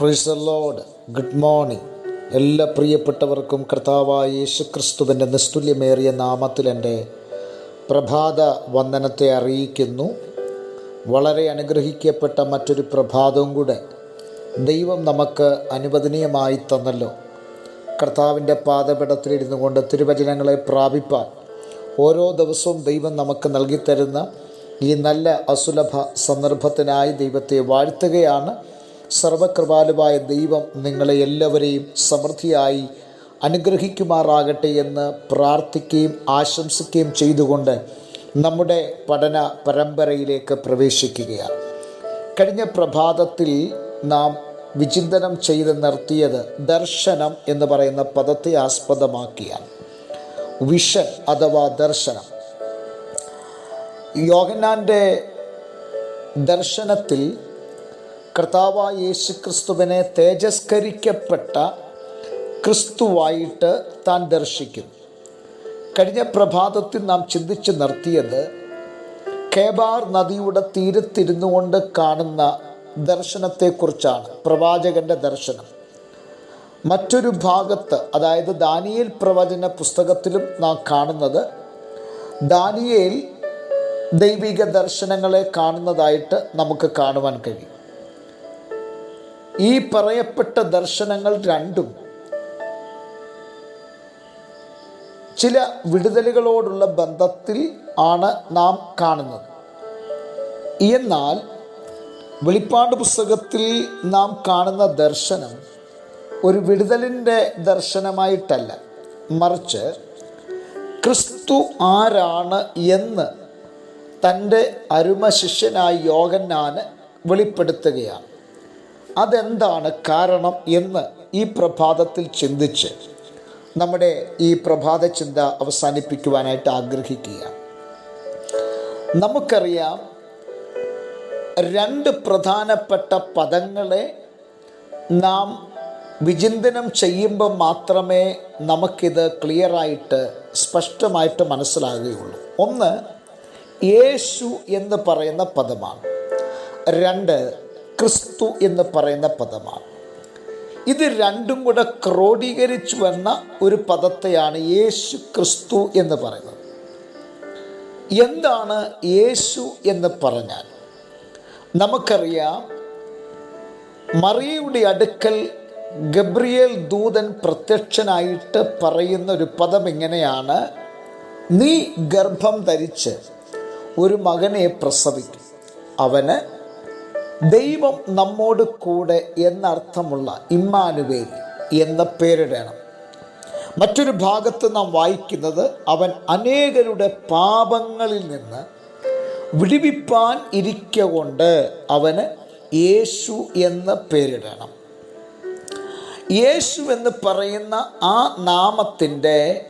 പ്രിസലോഡ് good morning എല്ലാ പ്രിയപ്പെട്ടവർക്കും കർത്താവായ യേശുക്രിസ്തുവിന്റെ നിസ്തുല്യമേറിയ നാമത്തിൽ എന്റെ പ്രഭാത വന്ദനത്തെ അറിയിക്കുന്നു. വളരെ അനുഗ്രഹിക്കപ്പെട്ട മറ്റൊരു പ്രഭാതവും കൂടെ ദൈവം നമുക്ക് അനുവദനീയമായി തന്നല്ലോ. കർത്താവിന്റെ പാതപിടത്തിലിരുന്നു കൊണ്ട് തിരുവചനങ്ങളെ പ്രാപിപ്പാൻ ഓരോ ദിവസവും ദൈവം നമുക്ക് നൽകിത്തരുന്ന ഈ നല്ല അസുലഭ സന്ദർഭത്തിനായി ദൈവത്തെ വാഴ്ത്തുകയാണ്. സർവകൃപാലുവായ ദൈവം നിങ്ങളെ എല്ലാവരെയും സമൃദ്ധിയായി അനുഗ്രഹിക്കുമാറാകട്ടെ എന്ന് പ്രാർത്ഥിക്കുകയും ആശംസിക്കുകയും ചെയ്തുകൊണ്ട് നമ്മുടെ പഠന പരമ്പരയിലേക്ക് പ്രവേശിക്കുകയാണ്. കഴിഞ്ഞ പ്രഭാതത്തിൽ നാം വിചിന്തനം ചെയ്ത് നിർത്തിയത് ദർശനം എന്ന് പറയുന്ന പദത്തെ ആസ്പദമാക്കിയാണ്. വിഷൻ അഥവാ ദർശനം. യോഗനാന്റെ ദർശനത്തിൽ കർത്താവായ യേശു ക്രിസ്തുവിനെ തേജസ്കരിക്കപ്പെട്ട ക്രിസ്തുവായിട്ട് താൻ ദർശിക്കുന്നു. കഴിഞ്ഞ പ്രഭാതത്തിൽ നാം ചിന്തിച്ച് നിർത്തിയത് കേബാർ നദിയുടെ തീരത്തിരുന്നു കൊണ്ട് കാണുന്ന ദർശനത്തെക്കുറിച്ചാണ് പ്രവാചകന്റെ ദർശനം. മറ്റൊരു ഭാഗത്ത് അതായത് ദാനിയേൽ പ്രവചന പുസ്തകത്തിലും നാം കാണുന്നത് ദാനിയേൽ ദൈവിക ദർശനങ്ങളെ കാണുന്നതായിട്ട് നമുക്ക് കാണുവാൻ കഴിയും. ഈ പറയപ്പെട്ട ദർശനങ്ങൾ രണ്ടും ചില വിടുതലുകളോടുള്ള ബന്ധത്തിൽ ആണ് നാം കാണുന്നത്. എന്നാൽ വെളിപ്പാട് പുസ്തകത്തിൽ നാം കാണുന്ന ദർശനം ഒരു വിടുതലിന്റെ ദർശനമായിട്ടല്ല. മറിച്ച് ക്രിസ്തു ആരാണ് എന്ന് തന്റെ അരുമ ശിഷ്യനായ യോഗന്നാന് വെളിപ്പെടുത്തുകയാണ്. അതെന്താണ് കാരണം എന്ന് ഈ പ്രഭാതത്തിൽ ചിന്തിച്ച് നമ്മുടെ ഈ പ്രഭാത ചിന്ത അവസാനിപ്പിക്കുവാനായിട്ട് ആഗ്രഹിക്കുക. നമുക്കറിയാം രണ്ട് പ്രധാനപ്പെട്ട പദങ്ങളെ നാം വിചിന്തനം ചെയ്യുമ്പോൾ മാത്രമേ നമുക്കിത് ക്ലിയറായിട്ട് സ്പഷ്ടമായിട്ട് മനസ്സിലാകുകയുള്ളൂ. ഒന്ന് യേശു എന്ന് പറയുന്ന പദമാണ്. രണ്ട് ക്രിസ്തു എന്ന് പറയുന്ന പദമാണ്. ഇത് രണ്ടും കൂടെ ക്രോഡീകരിച്ചു വന്ന ഒരു പദത്തെയാണ് യേശു ക്രിസ്തു എന്ന് പറയുന്നത്. എന്താണ് യേശു എന്ന് പറഞ്ഞാൽ? നമുക്കറിയാം മറിയയുടെ അടുക്കൽ ഗബ്രിയേൽ ദൂതൻ പ്രത്യക്ഷനായിട്ട് പറയുന്ന ഒരു പദം ഇങ്ങനെയാണ് നീ ഗർഭം ധരിച്ച് ഒരു മകനെ പ്രസവിക്കും. അവന് ദൈവം നമ്മോട് കൂടെ എന്നർത്ഥമുള്ള ഇമ്മാനുവേൽ എന്ന പേരിടണം. മറ്റൊരു ഭാഗത്ത് നാം വായിക്കുന്നത് അവൻ അനേകരുടെ പാപങ്ങളിൽ നിന്ന് വിടിവിപ്പാൻ ഇരിക്കൊണ്ട് അവന് യേശു എന്ന് പേരിടണം. യേശു എന്ന് പറയുന്ന ആ നാമത്തിന്റെ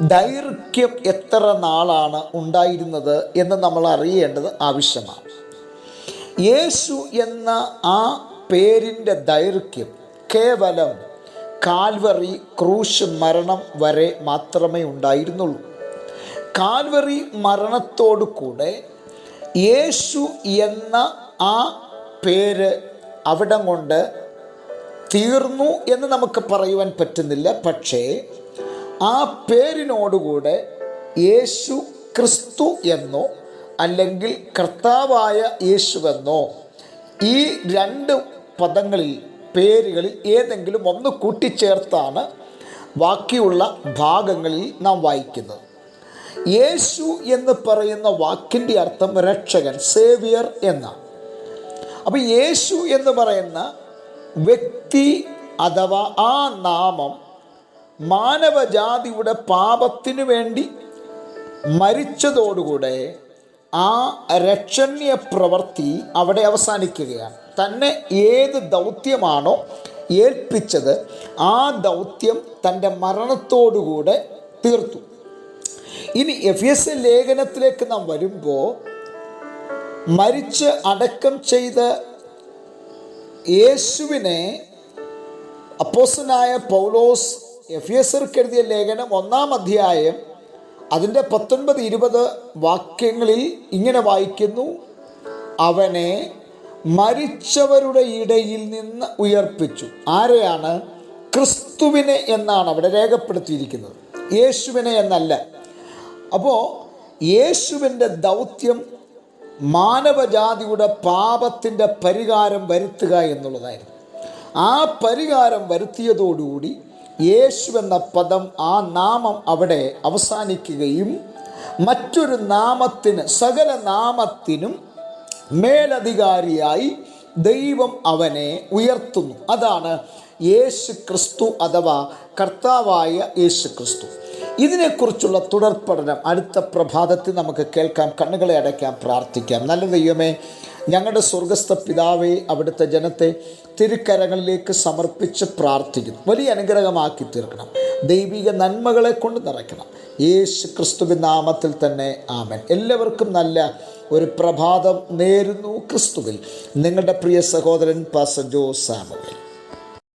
ദൈർഘ്യം എത്ര നാളാണ് ഉണ്ടായിരുന്നത് എന്ന് നമ്മൾ അറിയേണ്ടത് ആവശ്യമാണ്. യേശു എന്ന ആ പേരിന്റെ ദൈർഘ്യം കേവലം കാൽവറി ക്രൂശ് മരണം വരെ മാത്രമേ ഉണ്ടായിരുന്നുള്ളൂ. കാൽവറി മരണത്തോടു കൂടെ യേശു എന്ന ആ പേര് അവിടം കൊണ്ട് തീർന്നു എന്ന് നമുക്ക് പറയുവാൻ പറ്റുന്നില്ല. പക്ഷേ ആ പേരിനോടുകൂടെ യേശു ക്രിസ്തു എന്നോ അല്ലെങ്കിൽ കർത്താവായ യേശുവെന്നോ ഈ രണ്ട് പദങ്ങളിൽ പേരുകളിൽ ഏതെങ്കിലും ഒന്ന് കൂട്ടിച്ചേർത്താണ് ബാക്കിയുള്ള ഭാഗങ്ങളിൽ നാം വായിക്കുന്നത്. യേശു എന്ന് പറയുന്ന വാക്കിന്റെ അർത്ഥം രക്ഷകൻ സേവിയർ എന്നാണ്. അപ്പോൾ യേശു എന്ന് പറയുന്ന വ്യക്തി അഥവാ ആ നാമം മാനവജാതിയുടെ പാപത്തിനു വേണ്ടി മരിച്ചതോടുകൂടെ ആ രക്ഷണ്യ പ്രവൃത്തി അവിടെ അവസാനിക്കുകയാണ്. തന്നെ ഏത് ദൗത്യമാണോ ഏൽപ്പിച്ചത് ആ ദൗത്യം തന്റെ മരണത്തോടുകൂടെ തീർത്തു. ഇനി എഫ് എസ് ലേഖനത്തിലേക്ക് നാം വരുമ്പോൾ മരിച്ച് അടക്കം ചെയ്ത യേശുവിനെ അപ്പോസനായ പൗലോസ് എഫ് എസ് എഴുതിയ ലേഖനം ഒന്നാം അധ്യായം അതിന്റെ പത്തൊൻപത് ഇരുപത് വാക്യങ്ങളിൽ ഇങ്ങനെ വായിക്കുന്നു. അവനെ മരിച്ചവരുടെ ഇടയിൽ നിന്ന് ഉയർപ്പിച്ചു. ആരെയാണ്? ക്രിസ്തുവിനെ എന്നാണ് അവിടെ രേഖപ്പെടുത്തിയിരിക്കുന്നത്. യേശുവിനെ എന്നല്ല. അപ്പോൾ യേശുവിന്റെ ദൗത്യം മാനവജാതിയുടെ പാപത്തിന്റെ പരിഹാരം വരുത്തുക എന്നുള്ളതായിരുന്നു. ആ പരിഹാരം വരുത്തിയതോടുകൂടി യേശു എന്ന പദം ആ നാമം അവിടെ അവസാനിക്കുകയും മറ്റൊരു നാമത്തിന് സകല നാമത്തിനും മേലധികാരിയായി ദൈവം അവനെ ഉയർത്തുന്നു. അതാണ് യേശു ക്രിസ്തു അഥവാ കർത്താവായ യേശു ക്രിസ്തു ഇതിനെക്കുറിച്ചുള്ള തുടർ പഠനം അടുത്ത പ്രഭാതത്തിൽ നമുക്ക് കേൾക്കാം. കണ്ണുകളെ അടയ്ക്കാം പ്രാർത്ഥിക്കാം. നല്ല ദൈവമേ ഞങ്ങളുടെ സ്വർഗസ്ഥ പിതാവെ അവിടുത്തെ ജനത്തെ തിരുക്കരങ്ങളിലേക്ക് സമർപ്പിച്ച് പ്രാർത്ഥിക്കുന്നു. വലിയ അനുഗ്രഹമാക്കി തീർക്കണം. ദൈവിക നന്മകളെ കൊണ്ട് നിറയ്ക്കണം. യേശു ക്രിസ്തുവിൻ നാമത്തിൽ തന്നെ ആമൻ. എല്ലാവർക്കും നല്ല ഒരു പ്രഭാതം നേരുന്നു ക്രിസ്തുവിൽ. നിങ്ങളുടെ പ്രിയ സഹോദരൻ പാസ ജോ സാമൽ